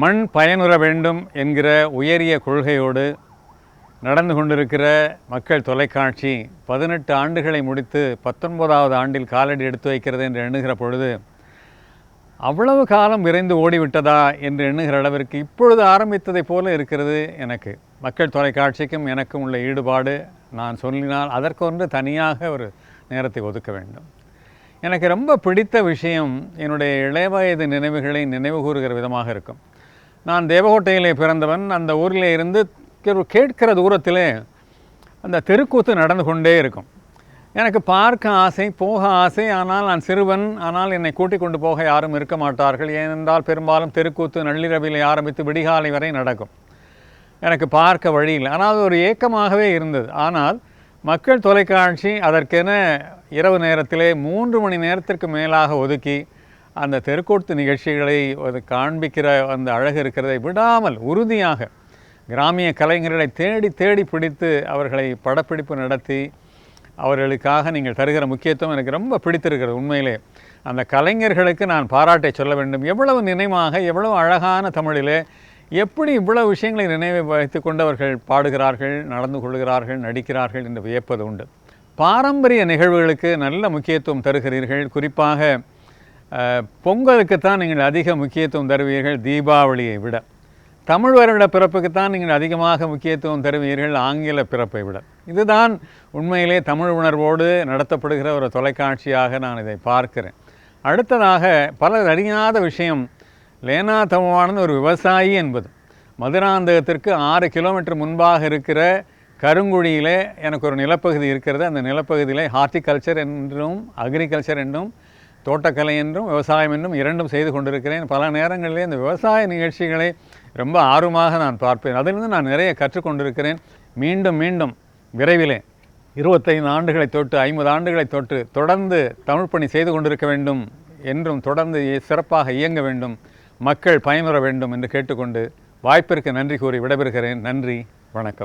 மண் பயனுற வேண்டும் என்கிற உயரிய கொள்கையோடு நடந்து கொண்டிருக்கிற மக்கள் தொலைக்காட்சி பதினெட்டு ஆண்டுகளை முடித்து பத்தொன்பதாவது ஆண்டில் காலடி எடுத்து வைக்கிறது என்று எண்ணுகிற பொழுது அவ்வளவு காலம் விரைந்து ஓடிவிட்டதா என்று எண்ணுகிற அளவிற்கு இப்பொழுது ஆரம்பித்ததைப் போல இருக்கிறது எனக்கு. மக்கள் தொலைக்காட்சிக்கும் எனக்கும் உள்ள ஈடுபாடு நான் சொல்லினால் அதற்கொன்று தனியாக ஒரு நேரத்தை ஒதுக்க வேண்டும். எனக்கு ரொம்ப பிடித்த விஷயம் என்னுடைய இளைய வயது நினைவுகளை நினைவு கூறுகிற விதமாக இருக்கும். நான் தேவகோட்டையிலே பிறந்தவன் அந்த ஊரிலே இருந்து கேட்கிற தூரத்திலே அந்த தெருக்கூத்து நடந்து கொண்டே இருக்கும். எனக்கு பார்க்க ஆசை போக ஆசை ஆனால் நான் சிறுவன் ஆனால் என்னை கூட்டிக் கொண்டு போக யாரும் இருக்க மாட்டார்கள். ஏனென்றால் பெரும்பாலும் தெருக்கூத்து நள்ளிரவிலே ஆரம்பித்து விடிகாலை வரை நடக்கும். எனக்கு பார்க்க வழியில்லை ஆனால் அது ஒரு ஏக்கமாகவே இருந்தது. ஆனால் மக்கள் தொலைக்காட்சி அதற்கென இரவு நேரத்திலே மூன்று மணி நேரத்திற்கு மேலாக ஒதுக்கி அந்த தெருக்கூத்து நிகழ்ச்சிகளை அது காண்பிக்கிற அந்த அழகு இருக்கிறதை விடாமல் உறுதியாக கிராமிய கலைஞர்களை தேடி தேடி பிடித்து அவர்களை படப்பிடிப்பு நடத்தி அவர்களுக்காக நீங்கள் தருகிற முக்கியத்துவம் எனக்கு ரொம்ப பிடித்திருக்கிறது உண்மையிலே. அந்த கலைஞர்களுக்கு நான் பாராட்டை சொல்ல வேண்டும். எவ்வளவு நினைவாக எவ்வளவு அழகான தமிழிலே எப்படி இவ்வளவு விஷயங்களை நினைவை வைத்து கொண்டவர்கள் பாடுகிறார்கள் நடந்து கொள்கிறார்கள் நடிக்கிறார்கள் என்று வியப்பது உண்டு. பாரம்பரிய நிகழ்வுகளுக்கு நல்ல முக்கியத்துவம் தருகிறீர்கள். குறிப்பாக பொங்கலுக்கு தான் நீங்கள் அதிக முக்கியத்துவம் தருவீர்கள் தீபாவளியை விட. தமிழ் வருட பிறப்புக்குத்தான் நீங்கள் அதிகமாக முக்கியத்துவம் தருவீர்கள் ஆங்கில பிறப்பை விட. இதுதான் உண்மையிலே தமிழ் உணர்வோடு நடத்தப்படுகிற ஒரு தொலைக்காட்சியாக நான் இதை பார்க்கிறேன். அடுத்ததாக பலர் அறியாத விஷயம் லேனா தமவானது ஒரு விவசாயி என்பது. மதுராந்தகத்திற்கு ஆறு கிலோமீட்டர் முன்பாக இருக்கிற கருங்குழியிலே எனக்கு ஒரு நிலப்பகுதி இருக்கிறது. அந்த நிலப்பகுதியிலே ஹார்டிகல்ச்சர் என்றும் அக்ரிகல்ச்சர் என்றும் தோட்டக்கலை என்றும் விவசாயம் என்றும் இரண்டும் செய்து கொண்டிருக்கிறேன். பல நேரங்களிலே இந்த விவசாய நிகழ்ச்சிகளை ரொம்ப ஆர்வமாக நான் பார்ப்பேன். அதிலிருந்து நான் நிறைய கற்றுக்கொண்டிருக்கிறேன் மீண்டும் மீண்டும் விரைவிலே இருபத்தைந்து ஆண்டுகளை தொட்டு ஐம்பது ஆண்டுகளை தொட்டு தொடர்ந்து தமிழ் பணி செய்து கொண்டிருக்க வேண்டும் என்றும் தொடர்ந்து சிறப்பாக இயங்க வேண்டும் மக்கள் பயனுற வேண்டும் என்று கேட்டுக்கொண்டு வாய்ப்பிற்கு நன்றி கூறி விடைபெறுகிறேன். நன்றி வணக்கம்.